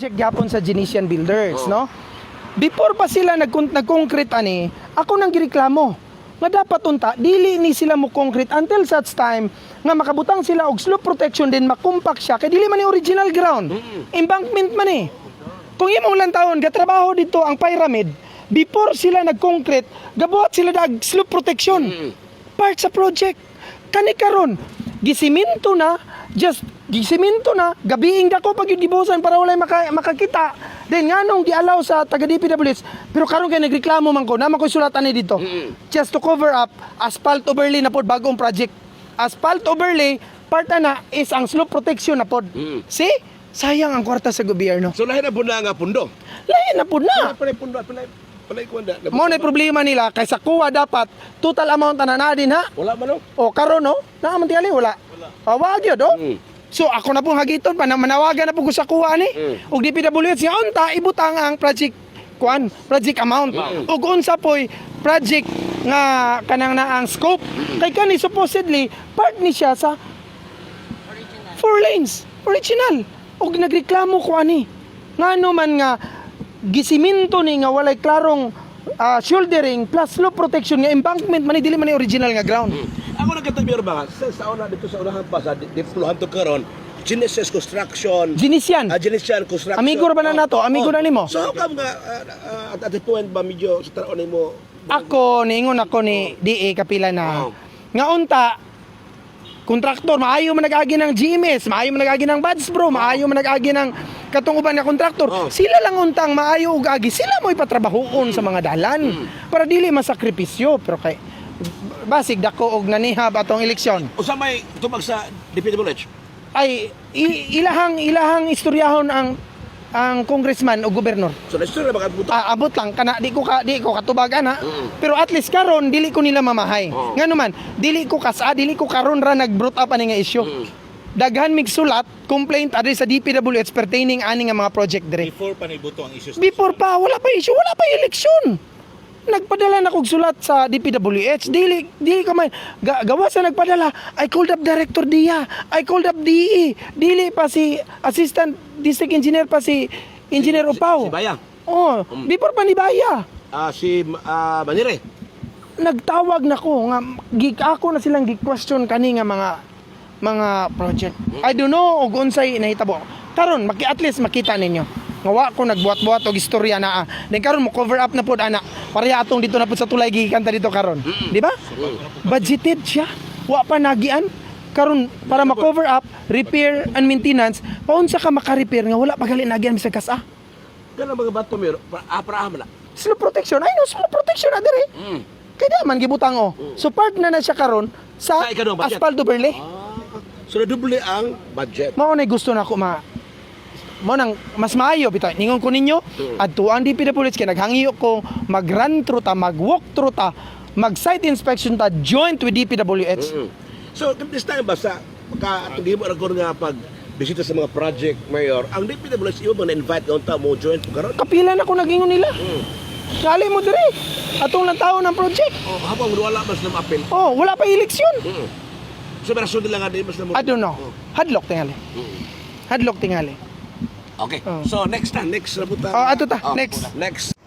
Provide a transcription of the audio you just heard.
project gyapon sa Genesian Builders, no? Before pa sila nag nag-concrete ani, ako nang gireklamo nga dapat unta dili ni sila mo concrete until such time nga makabutang sila og slope protection din makumpak siya kay dili man ni original ground. Embankment man eh. Kung imong lang taon gatrabaho dito ang pyramid, before sila nag-concrete, gabuhat sila dag slope protection. Part sa project. Kani karon, gisiminto na, just gisiminto na, gabiing dako pag yung gibusan para walay maka, makakita. Then nga nung gialaw sa taga DPWH, pero karon kay nagreklamo man ko, naman ko sulatan ni dito. Just to cover up, asphalt overlay na pod bagong project. Asphalt overlay, part na is ang slope protection na pod. Mm. See? Sayang ang kwarta sa gobyerno. So lahi na po na nga pundo. Lain na pod na. Palay pundo, palay ko na. Mo na problema nila kay sa kuha dapat total amount na na din ha. Wala man no? O karon no, na man tingali wala. Wala. O wag yun do. Mm. So ako na pong hagiton pa na manawagan na po ko sa kuha ni. Mm. Og DPWH nga unta ibutang ang project kuan, project amount. Mm. Ug unsa poy project nga kanang na ang scope. Kay kani supposedly part ni siya sa four lanes, original. Og nagreklamo ko ani. Ngano man nga gisiminto ni nga walay klarong ah, shouldering plus slope protection nga embankment man dili man ni original nga ground. Ako nagkatabi ba sa, sa una dito sa unahan pa sa diplohan to karon. Genesis Construction. Ginisian. Ah, Genesis Construction. Amigo ba na nato? Amigo na nimo? So come nga ah, ah, at at point ba medyo sa taon mo Ako niingon ako ni DA kapila na nga unta kontraktor maayo man nag-agi ng GMS, maayo man nag-agi ng Buds Bro, maayo man nag-agi ng katong uban nga kontraktor. Sila lang untang maayo ug agi, sila mo ipatrabahoon sa mga dalan para dili masakripisyo pero kay basig dako og nanihab atong eleksyon. usa may tumag sa DPWH? Ay ilahang ilahang istoryahon ang ang congressman o gobernador. So na na baka buta. Ah, abot lang kana di ko ka di ko katubag ana. Mm. Pero at least karon dili ko nila mamahay. Oo. Ngano man, dili ko kasa dili ko karon ra nag-brought up ani nga issue. Mm. Daghan mig sulat complaint adre sa DPWH pertaining ani nga mga project dire. Before pa nibuto ang issues. Before pa wala pa issue, wala pa eleksyon. Nagpadala na kog sulat sa DPWH. Dili dili ka man ga, gawa sa nagpadala. I called up Director Dia. I called up DE. Dili pa si Assistant District Engineer pa si Engineer Upaw. Si Bayang. Oh, before pa ni Baya. Ah si ah, Manire. Nagtawag na ko nga gig ako na silang gi-question kani nga mga mga project. I don't know og unsay nahitabo. Karon maki at least makita ninyo. Nga wa ko nagbuhat-buhat og istorya na. ah. Then karon mo cover up na pod ana. Pareha atong dito na pod sa tulay gigikanta dito karon. Di ba? Budgeted siya. Wa pa nagian. Karon para ma-cover up, repair and maintenance, paunsa ka maka-repair nga wala pa gali nagian bisag kasa. Kana mga bato mir para ah, para ah, na. Slow protection. Ay no, slow protection na dire. Mm. Kaya man gibutang oh. So part na na siya karon sa Sa asphalt overlay. Ah, so na double ang budget. Mao na gusto na ko ma mo nang mas maayo bitaw ningon ko ninyo adto ang DPWH kay naghangiyo ko mag run through ta mag walk through ta mag site inspection ta joint with DPWH Mm. So this time ba sa ka atong gimo ra ko nga pag bisita sa mga project mayor, ang DPWH iyo mga invite nga unta mo join po karon. kapila na ko nagingon nila Mm. Gali mo dire atong lang taon ng project Oh, habang wala mas na apel. oh wala pa eleksyon Mm. So pero lang nga di mas na mo. I don't know Oh. hadlock tingali Mm. hadlock tingali Okay. Oh. So next na, next na puta. Oh, ato ta, next. Next.